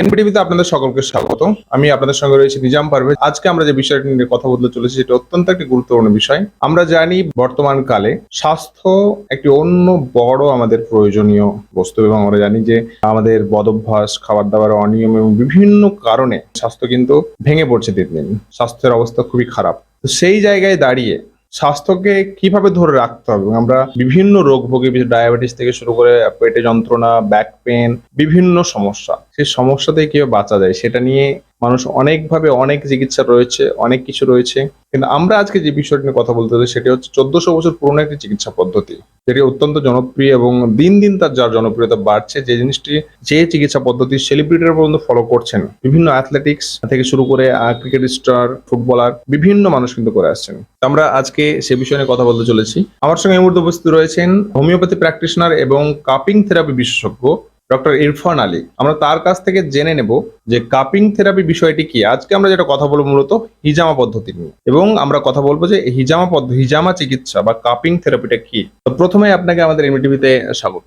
এনপিটিভিতে আপনাদের সকলকে স্বাগত। আমি আপনাদের সঙ্গে রয়েছি নিজাম পারভেজ। আজকে আমরা যে বিষয়টি নিয়ে কথা বলতে চলেছি, সেটা অত্যন্ত একটি গুরুত্বপূর্ণ বিষয়। আমরা জানি বর্তমান কালে স্বাস্থ্য একটি অন্য বড় আমাদের প্রয়োজনীয় বস্তু এবং আমরা জানি যে আমাদের বদভ্যাস খাবার দাবার অনিয়ম এবং বিভিন্ন কারণে স্বাস্থ্য কিন্তু ভেঙে পড়ছে দিন দিন। স্বাস্থ্যের অবস্থা খুবই খারাপ। তো সেই জায়গায় দাঁড়িয়ে স্বাস্থ্যকে কীভাবে ধরে রাখতে হবে? আমরা বিভিন্ন রোগ ভোগী ডায়াবেটিস থেকে শুরু করে পেটে যন্ত্রণা ব্যাক পেন বিভিন্ন সমস্যা, সেই সমস্যা থেকে কীভাবে বাঁচা যায়, সেটা নিয়ে মানুষ অনেকভাবে অনেক চিকিৎসা রয়েছে, অনেক কিছু রয়েছে। কিন্তু আমরা আজকে যে বিষয়টি নিয়ে কথা বলতে চাই, সেটি হচ্ছে চোদ্দশো বছর পুরনো একটি চিকিৎসা পদ্ধতি। যেটি অত্যন্ত জনপ্রিয় এবং দিন দিন তার যার জনপ্রিয়তা বাড়ছে, যে জিনিসটি, যে চিকিৎসা পদ্ধতি সেলিব্রিটিরা পর্যন্ত ফলো করছেন। বিভিন্ন অ্যাথলেটিক্স থেকে শুরু করে ক্রিকেট স্টার ফুটবলার বিভিন্ন মানুষ কিন্তু করে আসছেন। আমরা আজকে সে বিষয় নিয়ে কথা বলতে চলেছি। আমার সঙ্গে এই মুহূর্তে উপস্থিত রয়েছেন হোমিওপ্যাথি প্র্যাকটিশনার এবং কাপিং থেরাপি বিশেষজ্ঞ ডক্টর ইরফান আলী, আমরা তার কাছ থেকে জেনে নেব যে কাপিং থেরাপি বিষয়টি কি। আজকে আমরা যেটা কথা বলব মূলত হিজামা পদ্ধতি নিয়ে। এবং আমরা কথা বলব যে হিজামা পদ্ধতি হিজামা চিকিৎসা বা কাপিং থেরাপিটা কি। তো প্রথমে আপনাকে আমাদের এমটিভিতে স্বাগত।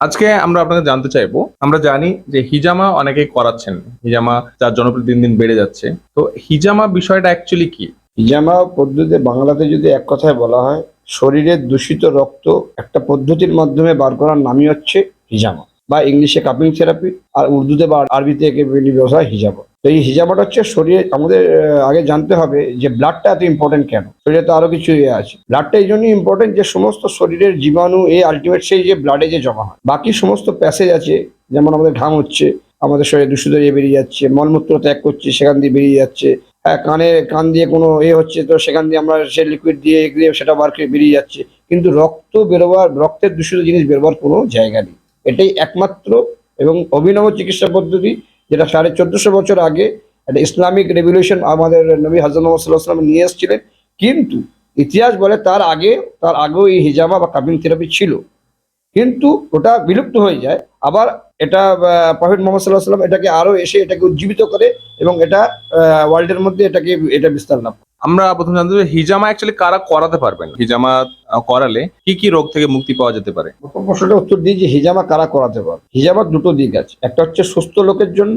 আজকে আমরা আপনাকে জানতে চাইব, আমরা জানি যে হিজামা অনেকেই করাচ্ছেন, হিজামা যার জনপ্রিয় দিন দিন বেড়ে যাচ্ছে। তো হিজামা বিষয়টা অ্যাকচুয়ালি কি? হিজামা পদ্ধতি বাংলাতে যদি এক কথায় বলা হয় শরীরের দূষিত রক্ত একটা পদ্ধতির মাধ্যমে বার করার নামই হচ্ছে হিজামা। বা ইংলিশে কাপিং থেরাপি, আর উর্দুতে বা আরবিতে একে বেলি ব্যবসা হয় হিজামা তো এই হিজামাটা হচ্ছে শরীরে আমাদের আগে জানতে হবে যে ব্লাডটা এত ইম্পর্টেন্ট কেন? শরীরে তো আরও কিছু ইয়ে আছে। ব্লাডটা এই জন্যই ইম্পর্টেন্ট যে সমস্ত শরীরের জীবাণু, এই আলটিমেট সেই যে ব্লাডে যে জমা হয়। বাকি সমস্ত প্যাসেজ আছে, যেমন আমাদের ঘাম হচ্ছে, আমাদের শরীরে দূষিত ইয়ে বেরিয়ে যাচ্ছে, মলমূত্র ত্যাগ করছে, সেখান দিয়ে বেরিয়ে যাচ্ছে। হ্যাঁ কানে, কান দিয়ে কোনো এ হচ্ছে, তো সেখান দিয়ে আমরা সে লিকুইড দিয়ে দিয়ে, সেটা বার করে বেরিয়ে যাচ্ছে। কিন্তু রক্ত বেরোবার, রক্তের দূষিত জিনিস বেরোবার কোনো জায়গা নেই। এটাই একমাত্র এবং অভিনব চিকিৎসা পদ্ধতি যেটা সাড়ে চোদ্দশো বছর আগে একটা ইসলামিক রেভলিউশন আমাদের নবী হাজর মোহাম্মদ সাল্লাহ সাল্লাম নিয়ে এসেছিলেন। কিন্তু ইতিহাস বলে তার আগে, তার আগেও এই হিজামা বা কাপিং থেরাপি ছিল। কিন্তু ওটা বিলুপ্ত হয়ে যায়। আবার এটা প্রফেট মোহাম্মদ সাল্লাহ সাল্লাম এটাকে আরও এসে এটাকে উজ্জীবিত করে এবং এটা ওয়ার্ল্ডের মধ্যে এটাকে, এটা বিস্তার লাভ। আমরা প্রথমে জানতে চাই, হিজামা অ্যাকচুয়ালি কারা করাতে পারবেন হিজামা করালে কি কি রোগ থেকে মুক্তি পাওয়া যেতে পারে? প্রথম প্রশ্নটা উত্তর দিই যে হিজামা কারা করাতে পারে হিজামার দুটো দিক আছে। একটা হচ্ছে সুস্থ লোকের জন্য,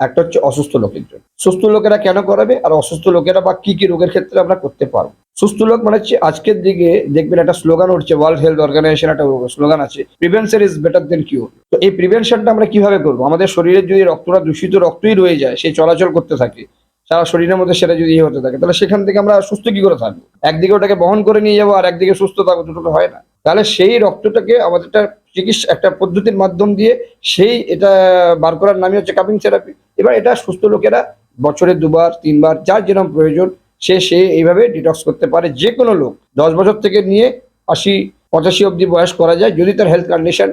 একটা হচ্ছে অসুস্থ লোকের জন্য। সুস্থ লোকেরা কেন করাবে আর অসুস্থ লোকেরা বা কি কি রোগের ক্ষেত্রে আমরা করতে পারব? সুস্থ লোক মানে হচ্ছে আজকের দিকে দেখবেন একটা স্লোগান উঠছে ওয়ার্ল্ড হেলথ অর্গানাইজেশন একটা স্লোগান আছে prevention is better than cure তো এই প্রিভেনশনটা আমরা কীভাবে করব? আমাদের শরীরের যদি রক্তটা দূষিত রক্তই রয়ে যায় সেই চলাচল করতে থাকে সারা শরীরের মধ্যে সেটা যদি ইয়ে হতে থাকে, তাহলে সেখান থেকে আমরা সুস্থ কি করে থাকব? একদিকে ওটাকে বহন করে নিয়ে যাব আর একদিকে সুস্থ থাকব দুটো হয় না। তাহলে সেই রক্তটাকে আমাদের একটা চিকিৎসা, একটা পদ্ধতির মাধ্যম দিয়ে সেই এটা বার করার নামই হচ্ছে কাপিং থেরাপি এবার এটা সুস্থ লোকেরা বছরে দুবার, তিনবার, যার যেরকম প্রয়োজন, সে সে এইভাবে ডিটক্স করতে পারে। যে কোনো লোক দশ বছর থেকে নিয়ে আশি পঁচাশি অবধি বয়স করা যায়, যদি তার হেলথ কন্ডিশন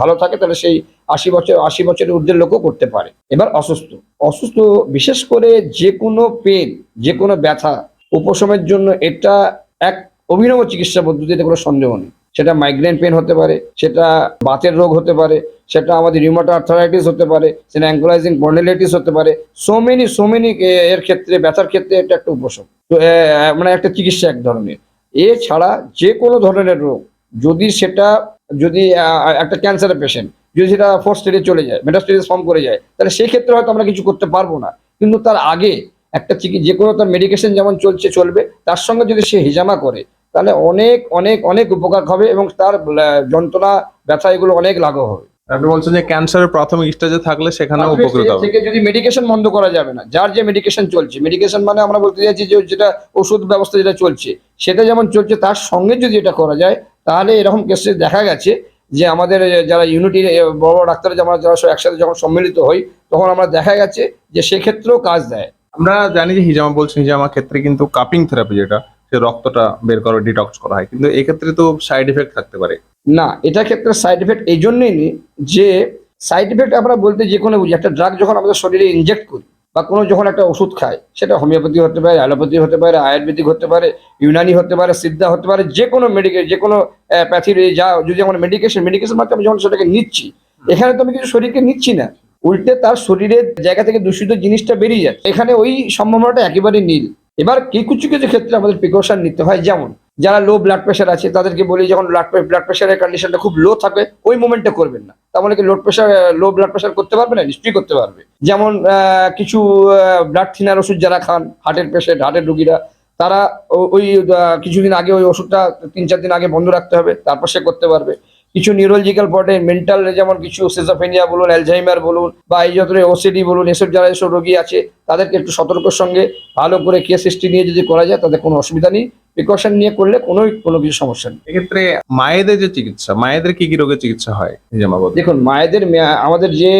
ভালো থাকে, তাহলে সেই আশি বছর, আশি বছরের ঊর্ধ্বের লোকও করতে পারে। এবার অসুস্থ। অসুস্থ বিশেষ করে যে কোনো পেন যে কোনো ব্যথা, উপশমের জন্য এটা এক অভিনব চিকিৎসা পদ্ধতিতে কোনো সন্দেহ নেই। সেটা মাইগ্রেন পেন হতে পারে, সেটা বাতের রোগ হতে পারে, সেটা আমাদের রিউমাটো আর্থারাইটিস হতে পারে, সেটা অ্যাঙ্কোলাইজিং স্পন্ডিলাইটিস হতে পারে। সো মেনি সো মেনি এর ক্ষেত্রে, ব্যথার ক্ষেত্রে এটা একটা উপশম। তো মানে একটা চিকিৎসা এক ধরনের। এছাড়া যে কোনো ধরনের রোগ যদি সেটা যদি একটা ক্যান্সারের পেশেন্ট যদি সেটা ফোর্থ স্টেজে চলে যায় মেটাস্টেজ ফর্ম করে যায় তাহলে সেই ক্ষেত্রে হয়তো আমরা কিছু করতে পারব না। কিন্তু তার আগে একটা চিকি যে কোনো তার মেডিকেশন যেমন চলছে চলবে তার সঙ্গে যদি সে হিজামা করে তাহলে অনেক অনেক অনেক উপকার হবে এবং তার যন্ত্রণা ব্যথা এগুলো অনেক লাঘব হবে। আপনি বলছেন যে ক্যান্সারের প্রাথমিক স্টেজে থাকলে সেখানে উপকৃত হবে। থেকে যদি মেডিকেশন বন্ধ করা যাবে না যার যে মেডিকেশন চলছে মেডিকেশন মানে আমরা বলতে চাইছি যে যেটা ওষুধ ব্যবস্থা যেটা চলছে সেটা যেমন চলছে তার সঙ্গে যদি এটা করা যায় তাহলে এরকম কেসে দেখা গেছে যে আমাদের যারা ইউনিটি বড় বড় ডাক্তার যারা যারা একসাথে যখন সম্মিলিত হই তখন আমরা দেখা গেছে যে সেক্ষেত্রেও কাজ দেয়। আমরা জানি যে হিজামা বলছেন হিজামা ক্ষেত্রে কিন্তু কাপিং থেরাপি যেটা সে রক্তটা বের করা ডিটক্স করা হয়। কিন্তু এক্ষেত্রে তো সাইড এফেক্ট থাকতে পারে। না এটা ক্ষেত্রে সাইড এফেক্ট এই জন্যই নেই যে সাইড এফেক্ট আমরা বলতে যে কোনো বুঝি একটা ড্রাগ যখন আমাদের শরীরে ইনজেক্ট করি বা কোনো যখন একটা ওষুধ খায়, সেটা হোমিওপ্যাথি হতে পারে, অ্যালোপ্যাথি হতে পারে, আয়ুর্বেদিক হতে পারে, ইউনানি হতে পারে, সিদ্ধা হতে পারে, যে কোনো মেডিকেল যে কোনো প্যাথির যা, যদি আমরা মেডিকেশন মেডিকেশন আমি যখন সেটাকে নিচ্ছি, এখানে তো আমি কিছু শরীরকে নিচ্ছি না। উল্টে তার শরীরের জায়গা থেকে দূষিত জিনিসটা বেরিয়ে যাচ্ছে। এখানে ওই সম্ভাবনাটা একেবারে নীল। এবার কিছু কিছু ক্ষেত্রে আমাদের প্রিকশন নিতে হয়। যেমন যারা লো ব্লাড প্রেশার আছে, তাদেরকে বলি যখন ব্লাড ব্লাড প্রেশারের কন্ডিশনটা খুব লো থাকে, ওই মোমেন্টে করবেন না। তাহলে কি low pressure low blood pressure করতে পারবে না, নিশ্চয়ই করতে পারবে। যেমন কিছু ব্লাড থিনার ওষুধ যারা খান হার্টের পেশেন্ট হার্টের রুগীরা, তারা ওই কিছুদিন আগে ওই ওষুধটা তিন চার দিন আগে বন্ধ রাখতে হবে, তারপর সে করতে পারবে। কিছু নিউরোলজিক্যাল পটে মেন্টাল যেমন কিছু সিজোফেনিয়া বলুন অ্যালঝাইমার বলুন, বা এই যত ওসিডি বলুন, এসব যারা এসব রোগী আছে, তাদেরকে একটু সতর্কর সঙ্গে ভালো করে কেস হিস্ট্রি নিয়ে যদি করা যায়, তাদের কোনো অসুবিধা নেই। প্রিকশন নিয়ে করলে কোনো কোনো কিছু সমস্যা নেই। এক্ষেত্রে মায়েদের যে চিকিৎসা মায়েদের কি কি রোগের চিকিৎসা হয়? হিজামা দেখুন মায়েদের আমাদের যে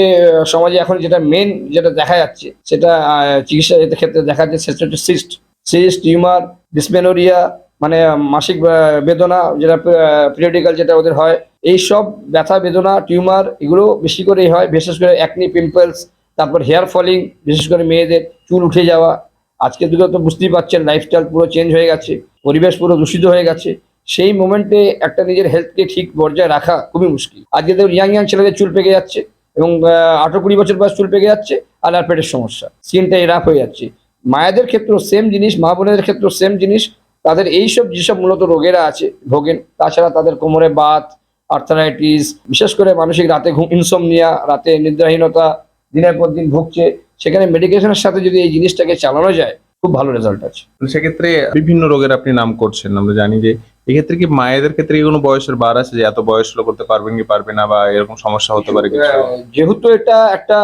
সমাজে এখন যেটা মেন যেটা দেখা যাচ্ছে সেটা চিকিৎসা ক্ষেত্রে দেখা যাচ্ছে সেটা হচ্ছে সিস্ট সিস্ট টিউমার ডিসমেনোরিয়া মানে মাসিক বেদনা যেটা পিরিয়ডিক্যাল যেটা ওদের হয় এই সব ব্যথা বেদনা টিউমার এগুলো বেশি করেই হয় বিশেষ করে অ্যাকনি পিম্পলস তারপর হেয়ার ফলিং বিশেষ করে মেয়েদের চুল উঠে যাওয়া। আজকে যুগে তো বুঝতেই পারছেন লাইফস্টাইল পুরো চেঞ্জ হয়ে গেছে। পরিবেশ পুরো দূষিত হয়ে গেছে। সেই মোমেন্টে একটা নিজের হেলথকে ঠিক পর্যায়ে রাখা খুবই মুশকিল। আজকে দেখুন ইয়াং ইয়াং ছেলেদের চুল পেকে যাচ্ছে এবং আঠারো কুড়ি বছর বয়স চুল পেকে যাচ্ছে আর আর পেটের সমস্যা। স্কিনটা রাফ হয়ে যাচ্ছে। মায়েদের ক্ষেত্রেও সেম জিনিস, মা বোনেদের ক্ষেত্রেও সেম জিনিস। তাদের এইসব যেসব মূলত রোগেরা আছে, ভোগেন, তাছাড়া তাদের কোমরে বাত আর্থারাইটিস বিশেষ করে মানসিক রাতে ঘুম ইনসোমনিয়া রাতে নিদ্রাহীনতা, দিনের পর দিন ভুগছে। সেখানে মেডিকেশনের সাথে যদি এই জিনিসটাকে চালানো যায় খুব ভালো রেজাল্ট আছে। সেক্ষেত্রে বিভিন্ন রোগের আপনি নাম করছেন। আমরা জানি যে এক্ষেত্রে কি মায়েদের ক্ষেত্রে কি কোনো বয়সের বার আছে যে এত বয়স হলো করতে পারবেন কি পারবে না বা এরকম সমস্যা হতে পারে যেহেতু এটা একটা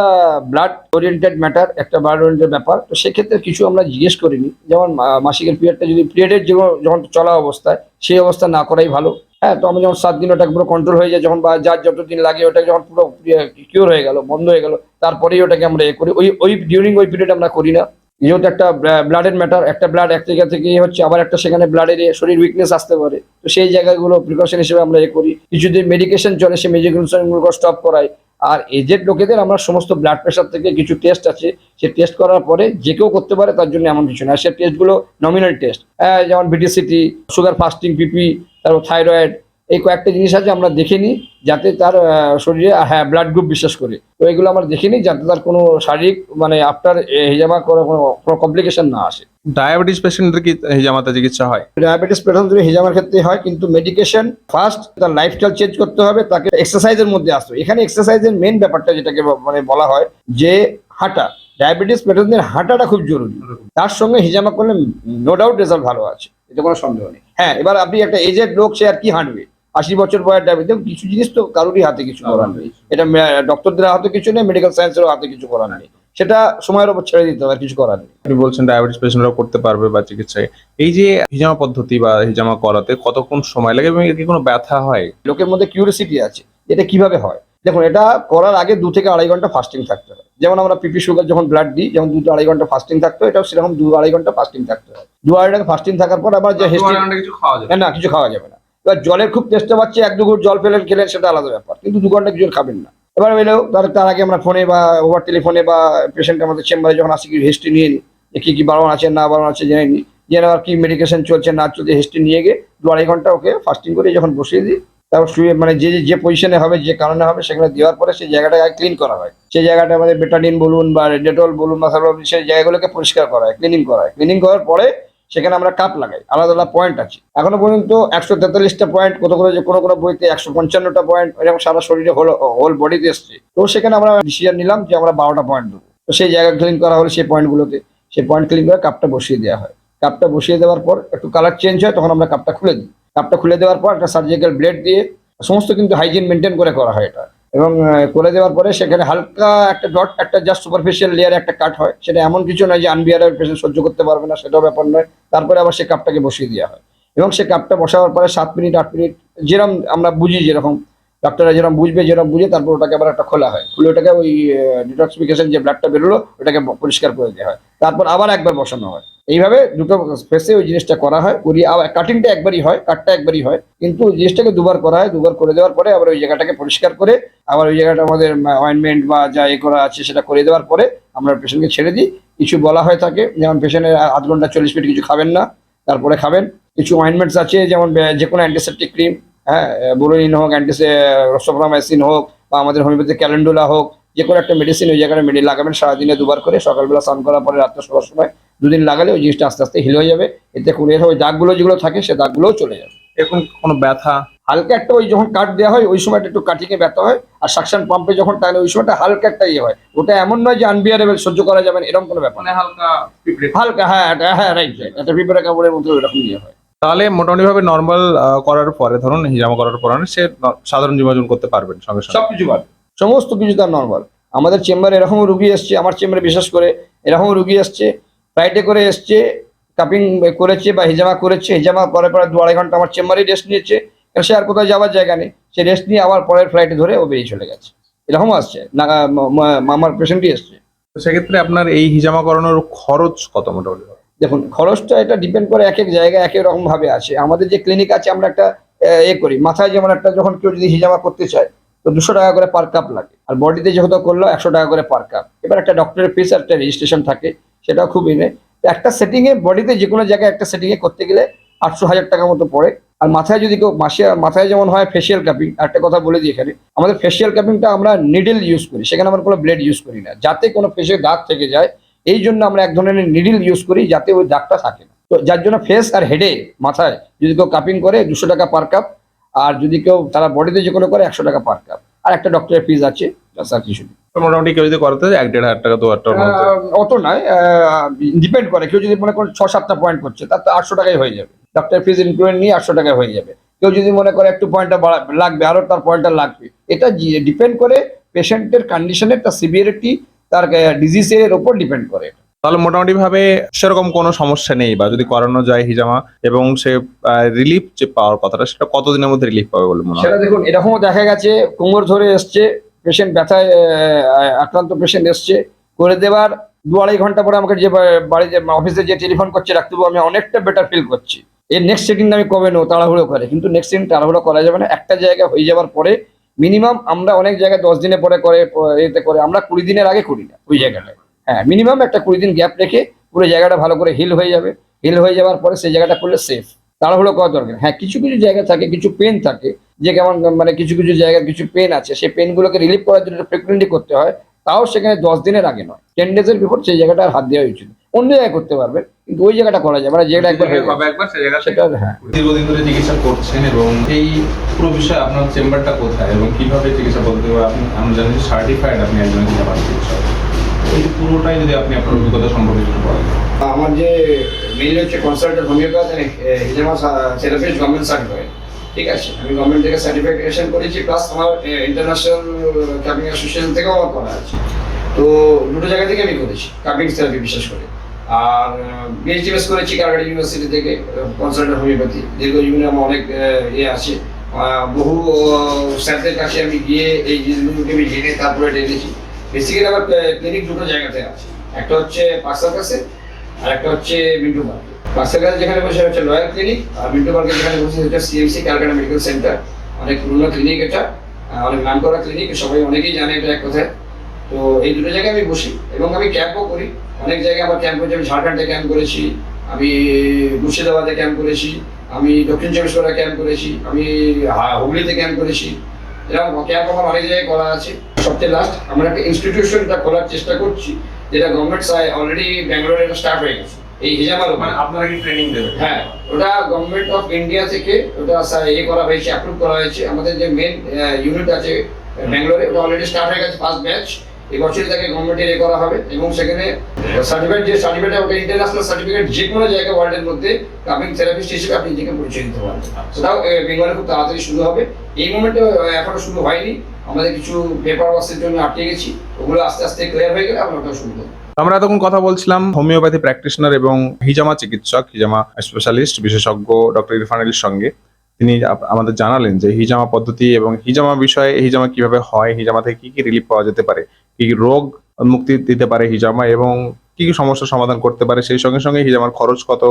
ব্লাড ওরিয়েন্টেড ম্যাটার একটা ব্লাড ওরিয়েন্টেড ব্যাপার তো সেক্ষেত্রে কিছু আমরা জিজ্ঞেস করিনি। যেমন মাসিকের পিরিয়ডটা যদি পিরিয়ডের যখন চলা অবস্থায় সেই অবস্থা না করাই ভালো। হ্যাঁ তো আমি যখন সাত দিন ওটা পুরো কন্ট্রোল হয়ে যায় যখন বা যার যত দিন লাগে ওটা যখন পুরো কিওর হয়ে গেল বন্ধ হয়ে গেল তারপরেই ওটাকে আমরা এ করি। ওই ওই ডিউরিং ওই পিরিয়ড আমরা করি না। যেহেতু একটা ব্লাডের ম্যাটার একটা ব্লাড এক জায়গা থেকে হচ্ছে, আবার একটা সেখানে ব্লাডের শরীর উইকনেস আসতে পারে। তো সেই জায়গাগুলো প্রিকশন হিসেবে আমরা এ করি। কিছু যদি মেডিকেশন চলে সেই মেডিকেশনগুলো স্টপ করাই আর এজেড লোকেদের আমরা সমস্ত ব্লাড প্রেশার থেকে কিছু টেস্ট আছে। সে টেস্ট করার পরে যে কেউ করতে পারে তার জন্য এমন কিছু না। সে টেস্টগুলো নমিনাল টেস্ট যেমন বিটিসিটি সুগার ফাস্টিং পিপি তারপর থাইরয়েড এই কয়েকটা জিনিস আছে আমরা দেখে নিই যাতে তার শরীরে হ্যাঁ ব্লাড গ্রুপ বিশ্বাস করে। তো এগুলো আমরা দেখে নিই যাতে তার কোনো শারীরিক মানে আফটার হিজামা কোনো কোনো কমপ্লিকেশন না আসে। ডায়াবেটিস পেশেন্টদের কি হিজামাতা চিকিৎসা হয়? ডায়াবেটিস পেশেন্ট যদি হিজামার ক্ষেত্রে হয় কিন্তু মেডিকেশন ফার্স্ট তার লাইফস্টাইল চেঞ্জ করতে হবে তাকে এক্সারসাইজের মধ্যে আসতে এখানে এক্সারসাইজের মেন ব্যাপারটা যেটাকে মানে বলা হয় যে হাঁটা। ডায়াবেটিস পেশেন্টদের হাঁটাটা খুব জরুরি। তার সঙ্গে হিজামা করলে নো ডাউট রেজাল্ট ভালো আছে এতে কোনো সন্দেহ নেই। হ্যাঁ এবার আপনি একটা এজেড লোক সে আর কি হাঁটবে? আশি বছর বয়স ডায়াবেটিস কিছু জিনিস তো কারোরই হাতে কিছু করার নেই। এটা ডক্টরদের হাতে কিছু নেই মেডিকেল সায়েন্সেরও হাতে কিছু করার নেই। সেটা সময়ের উপর ছেড়ে দিতে হবে কিছু করার নেই। আপনি বলছেন ডায়াবেটিস পেশেন্টরাও করতে পারবে বা চিকিৎসায়। এই যে হিজামা পদ্ধতি বা হিজামা করাতে কতক্ষণ সময় লাগে এবং কি কোনো ব্যথা হয়? লোকের মধ্যে কিউরিসিটি আছে এটা কীভাবে হয়। দেখুন এটা করার আগে দু থেকে আড়াই ঘণ্টা ফাস্টিং থাকতে হয়। যেমন আমরা পিপি সুগার যখন ব্লাড দিই যেমন দু আড়াই ঘণ্টা ফাস্টিং থাকতে হয় এটাও সেরকম দু আড়াই ঘণ্টা ফাস্টিং থাকতে হয়। দু আড়াই ঘণ্টা ফাস্টিং থাকার পর আবার যে না কিছু খাওয়া যাবে না। এবার জলের খুব চেষ্টা পাচ্ছে এক দু ঘুট জল পেলেন, খেলেন, সেটা আলাদা ব্যাপার। কিন্তু দু ঘণ্টা কিছু খাবেন না। এবার এলেও তার তার আগে আমরা ফোনে বা ওভার টেলিফোনে বা পেশেন্ট আমাদের চেম্বারে যখন আসি কিছু হিস্ট্রি নিয়ে নিই কী কী বারণ আছে, না বারণ আছে জেনে নিই জেনে আর কি মেডিকেশন চলছে, না চলছে হিস্ট্রি নিয়ে গিয়ে দু আড়াই ঘণ্টা ওকে ফাস্টিং করে যখন বসিয়ে দিই, তারপর শুয়ে মানে যে যে- পজিশনে হবে, যে কারণে হবে, সেখানে দেওয়ার পরে সেই জায়গাটাকে ক্লিন করা হয়। সেই জায়গাটা আমাদের বেটাডিন বলুন বা ডেটল বলুন বা সেই জায়গাগুলোকে পরিষ্কার করা হয় ক্লিনিং করা হয়। ক্লিনিং করার পরে সেখানে আমরা কাপ লাগাই, আলাদা আলাদা পয়েন্ট আছে। এখনও পর্যন্ত একশো তেতাল্লিশটা পয়েন্ট কত করে যে কোনো কোনো বইতে একশো পঞ্চান্নটা পয়েন্ট এরকম সারা শরীরে হলো হোল বডিতে এসছে। তো সেখানে আমরা ডিসিশন নিলাম যে আমরা বারোটা পয়েন্ট দেবো। তো সেই জায়গা ক্লিন করা হলো সেই পয়েন্টগুলোতে সেই পয়েন্ট ক্লিন করে কাপটা বসিয়ে দেওয়া হয়। কাপটা বসিয়ে দেওয়ার পর একটু কালার চেঞ্জ হয়, তখন আমরা কাপটা খুলে দিই। কাপটা খুলে দেওয়ার পর একটা সার্জিক্যাল ব্লেড দিয়ে, সমস্ত কিন্তু হাইজিন মেনটেন করে করা হয় এটা। এবং করে দেওয়ার পরে সেখানে হালকা একটা ডট একটা জাস্ট সুপারফিশিয়াল লেয়ার একটা কাট হয়। সেটা এমন কিছু নয় যে আনবিয়ারের পেশেন্ট সহ্য করতে পারবে না, সেটাও ব্যাপার নয়। তারপরে আবার সেই কাপটাকে বসিয়ে দেওয়া হয়। এবং সেই কাপটা বসানোর পরে সাত মিনিট, আট মিনিট যেরকম আমরা বুঝি যেরকম ডাক্তাররা যেরকম বুঝবে যেরকম বুঝে তারপর ওটাকে আবার একটা খোলা হয়। খুলে ওটাকে ওই ডিটক্সিফিকেশন যে ব্লাডটা বেরোলো, ওটাকে পরিষ্কার করে দেওয়া হয়। তারপর আবার একবার বসানো হয়। এইভাবে দুটো স্পেসে ওই জিনিসটা করা হয়। করিয়ে আবার কাটিংটা একবারই হয় কাটটা একবারই হয়। কিন্তু জিনিসটাকে দুবার করা হয়, দুবার করে দেওয়ার পরে আবার ওই জায়গাটাকে পরিষ্কার করে, আবার ওই জায়গাটা আমাদের অয়েনমেন্ট বা যা এ করা আছে সেটা করে দেওয়ার পরে আমরা পেশেন্টকে ছেড়ে দিই। কিছু বলা হয়ে থাকে যেমন পেশেন্টের আধ ঘণ্টা চল্লিশ মিনিট কিছু খাবেন না, তারপরে খাবেন। কিছু অয়েনমেন্টস আছে, যেমন যে কোনো অ্যান্টিসেপটিক ক্রিম হ্যাঁ বোলোনিন হোক অ্যান্টিসে রসোফ্রামাইসিন হোক, বা আমাদের হোমিওপ্যাথি ক্যালেন্ডুলা হোক, যে কোনো একটা মেডিসিন ওই জায়গায় মেডি লাগাবেন, সারাদিনে দুবার করে, সকালবেলা স্নান করার পরে, রাত্রে শোয়ার সময়। দুদিন লাগালে ওই জিনিসটা আস্তে আস্তে হিল হয়ে যাবে। এতে কোনো এর ওই দাগগুলো যেগুলো থাকে সে দাগগুলোও চলে যাবে। এখন কোনো ব্যথা? হালকা একটা ওই যখন কাট দেওয়া হয় ওই সময়টা একটু কাটিংয়ে ব্যথা হয় আর সাকশন পাম্পে যখন টানে ওই সময়টা হালকা একটা ইয়ে হয়। ওটা এমন নয় যে আনবিয়ারেবল সহ্য করা যাবে না এরকম কোনো ব্যাপার না। মানে হালকা হালকা হ্যাঁ এটা- হ্যাঁ রাইট রাইট একটা পিঁপড়া কাপড়ের মতো এরকম ইয়ে হয়। তাহলে মোটামুটি ভাবে নর্মাল করার পরে ধরুন হিজামা করার পরে সে ন- সাধারণ জীবন করতে পারবেন সঙ্গে সঙ্গে। সবকিছু পারবে সমস্ত কিছু তার নর্মাল আমাদের চেম্বারে এরকম রুগী এসছে আমার চেম্বারে বিশেষ করে এরকম রুগী এসছে ফ্লাইটে করে এসছে কাপিং করেছে বা হিজামা করেছে হিজামা করার পরে দু আড়াই ঘণ্টা আমার চেম্বারে রেস্ট নিয়েছে সে আর কোথাও যাওয়ার জায়গা নেই। সে রেস্ট নিয়ে আবার পরের ফ্লাইটে ধরে ও বেরিয়ে চলে গেছে। এরকম আসছে না আমার পেশেন্টই এসছে। তো সেক্ষেত্রে আপনার এই হিজামা করানোর খরচ কত মোটামুটি? দেখুন খরচটা এটা ডিপেন্ড করে এক এক জায়গায় এক এক রকম ভাবে আছে আমাদের যে ক্লিনিক আছে আমরা একটা এ করি। মাথায় যেমন একটা যখন কেউ যদি হিজামা করতে চায় তো দুশো টাকা করে পার কাপ লাগে। আর বডিতে যেহেতু করল একশো টাকা করে পার কাপ এবার একটা ডক্টরের ফিস আর একটা রেজিস্ট্রেশন থাকে। সেটাও খুব ইনে একটা সেটিং এ বডিতে যে কোনো জায়গায় একটা সেটিং এ করতে গেলে আটশো হাজার টাকা মতো পড়ে। আর মাথায় যদি কেউ মাসে, মাথায় যেমন হয় ফেসিয়াল কাপিং একটা কথা বলে দিই এখানে, আমাদের ফেসিয়াল কাপিংটা আমরা নিডল ইউজ করি, সেখানে আমরা কোনো ব্লেড ইউজ করি না। যাতে কোনো ফেসে দাগ থেকে যায়, এই জন্য আমরা এক ধরনের নিডিল ইউজ করি, যাতে ওই দাগটা থাকে না। তো যার জন্য ফেস আর হেডে মাথায় যদি কেউ কাপিং করে, দুশো টাকা পার কাপ আর যদি কেউ তারা বডিতে যে কোনো করে, একশো টাকা পার কাপ আর একটা ডক্টরের ফিজ আছে। ব্যাস আর কিছু নেই। মোটামুটি কেউ যদি করাতে এক দেড় হাজার টাকা দু হাজার টাকার মধ্যে। অত নয় ডিপেন্ড করে। কেউ যদি মনে করেন ছ সাতটা পয়েন্ট করছে তার তো আটশো হয়ে যাবে। ফিজ নিয়ে আটশো টাকায় হয়ে যাবে। কেউ যদি মনে করে একটু পয়েন্টটা লাগবে আরও তার পয়েন্টটা লাগবে। এটা ডিপেন্ড করে পেশেন্টের কন্ডিশনের তার সিভিয়ারিটি তার ডিজিজের ওপর ডিপেন্ড করে তাহলে মোটামুটি ভাবে সেরকম কোনো সমস্যা নেই বা যদি করানো যায় হিজামা এবং সে রিলিফ যে পাওয়ার কথাটা সেটা কতদিনের মধ্যে রিলিফ পাবে বলে মনে হয়? সেটা দেখুন এরকমও দেখা গেছে কোমর ধরে এসছে পেশেন্ট ব্যথায় আক্রান্ত পেশেন্ট এসছে, করে দেওয়ার দু আড়াই ঘণ্টা পরে আমাকে যে বাড়ি বাড়িতে অফিসে যে টেলিফোন করছে, ডাক্তারবাবু, আমি অনেকটা বেটার ফিল করছি। এর নেক্সট সেটিং আমি কবে নেব? তাড়াহুড়ো করে। কিন্তু নেক্সট সেটিং তাড়াহুড়ো করা যাবে না। একটা জায়গা হয়ে যাওয়ার পরে মিনিমাম আমরা অনেক জায়গায় দশ দিনের পরে করে, এতে করে, আমরা কুড়ি দিনের আগে করি না ওই জায়গাটায়। হ্যাঁ মিনিমাম একটা কুড়ি দিন গ্যাপ রেখে পুরো জায়গাটা ভালো করে হিল হয়ে যাবে। হিল হয়ে যাওয়ার পরে সেই জায়গাটা করলে সেফ তাড়াহুড়ো করা দরকার হ্যাঁ কিছু কিছু জায়গা থাকে কিছু পেন থাকে যে কেমন মানে কিছু কিছু জায়গার কিছু পেন আছে সেই পেনগুলোকে রিলিভ করার জন্য ফ্রিকুয়েন্টলি করতে হয় তাও সেখানে দশ দিনের আগে নয়। টেন ডেজের বিফোর সেই জায়গাটা আর হাত দেওয়া উচিত অন্য জায়গায় করতে পারবেন কিন্তু ওই জায়গাটা করা যাবে মানে যেটা একবার হয়ে। একবার সে জায়গা সেটা হ্যাঁ। দীর্ঘদিন ধরে চিকিৎসা করছেন এবং এই পুরো বিষয়ে আপনার চেম্বারটা কোথায় এবং কীভাবে চিকিৎসা করতে হবে আপনি আমরা জানি সার্টিফাইড আপনি একজন চিকিৎসক। এই পুরোটাই যদি আপনি আপনার অভিজ্ঞতা সম্পর্কে কিছু বলেন। আমার যে মেইনলি হচ্ছে কনসালটেন্ট হোমিওপ্যাথ হিজামা থেরাপিস্ট গভর্নমেন্ট সার্টিফাইড ঠিক আছে? আমি গভর্নমেন্ট থেকে সার্টিফিকেশন করেছি প্লাস আমার ইন্টারন্যাশনাল কাপিং অ্যাসোসিয়েশন থেকেও আমার করা আছে। তো দুটো জায়গা থেকে আমি করেছি কাপিং থেরাপি বিশেষ করে। আর বিএইচডিএস করেছি কালকাটা ইউনিভার্সিটি থেকে কনসালটেন্ট হোমিওপ্যাথি দীর্ঘ জীবনে আমার অনেক ইয়ে আছে। বহু স্যারদের কাছে আমি গিয়ে এই জিনিসগুলোকে আমি জেনে তারপরে ডেকেছি বেসিক্যালি আমার ক্লিনিক দুটো জায়গাতে আছে। একটা হচ্ছে পার্সার কাছে আর একটা হচ্ছে মিন্টু পার্কে। পার্সার কাছে যেখানে বসে হচ্ছে লয়ার ক্লিনিক আর মিন্টু পার্কে যেখানে বসে হচ্ছে সিএমসি ক্যালকাটা মেডিকেল সেন্টার অনেক পুরনো ক্লিনিক এটা অনেক নাম করা ক্লিনিক সবাই অনেকেই জানে এটা এক কথায়। তো এই দুটো জায়গায় আমি বসি এবং আমি ক্যাম্পও করি। অনেক জায়গায় আমার ক্যাম্প হচ্ছে, আমি ঝাড়খণ্ডে ক্যাম্প করেছি, আমি মুর্শিদাবাদে ক্যাম্প করেছি, আমি দক্ষিণ চব্বিশ পরগনা ক্যাম্প করেছি, আমি হুগলিতে ক্যাম্প করেছি। এরকম ক্যাম্প আমার অনেক জায়গায় করা আছে। সবচেয়ে লাস্ট আমরা একটা ইনস্টিটিউশনটা খোলার চেষ্টা করছি। যেটা গভর্নমেন্ট অলরেডি ব্যাঙ্গালোরে এটা স্টার্ট হয়ে গেছে। এই হিজামার মানে আপনারা কি ট্রেনিং দেবেন? হ্যাঁ ওটা গভর্নমেন্ট অফ ইন্ডিয়া থেকে ওটা ইয়ে করা হয়েছে অ্যাপ্রুভ করা হয়েছে। আমাদের যে মেন ইউনিট আছে ব্যাঙ্গালোরে ওটা অলরেডি স্টার্ট হয়ে গেছে ফার্স্ট ব্যাচ এই বছরই তাকে গভর্নমেন্টে ইয়ে করা হবে এবং সেখানে সার্টিফিকেট যে সার্টিফিকেট ওটা ইন্টারন্যাশনাল সার্টিফিকেট যে কোনো জায়গায় ওয়ার্ল্ডের মধ্যে কাপিং থেরাপিস্ট হিসেবে আপনি নিজেকে পরিচয় দিতে পারবেন। সেটাও বেঙ্গলে খুব তাড়াতাড়ি শুরু হবে। এই মোমেন্টে এখনও শুরু হয়নি। আমাদের কিছু পেপার জন্য আটকে গেছি, ওগুলো আস্তে আস্তে ক্লিয়ার হয়ে গেলে আমরা ওটা শুরু করব আমরা এতক্ষণ কথা বলছিলাম হোমিওপ্যাথি প্র্যাকটিশনার এবং হিজামা চিকিৎসক, হিজামা স্পেশালিস্ট বিশেষজ্ঞ ডক্টর ইরফান আলীর সঙ্গে। তিনি আমাদের জানালেন যে হিজামা পদ্ধতি এবং হিজামা বিষয়ে, হিজামা কীভাবে হয়, হিজামা থেকে কি কি রিলিফ পাওয়া যেতে পারে, কি কি রোগ মুক্তি দিতে পারে হিজামা এবং কি কি সমস্যার সমাধান করতে পারে, সেই সঙ্গে সঙ্গে হিজামার খরচ কত,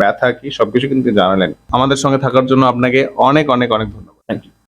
ব্যথা কি, সবকিছু কিন্তু জানালেন। আমাদের সঙ্গে থাকার জন্য আপনাকে অনেক অনেক অনেক ধন্যবাদ। Thank you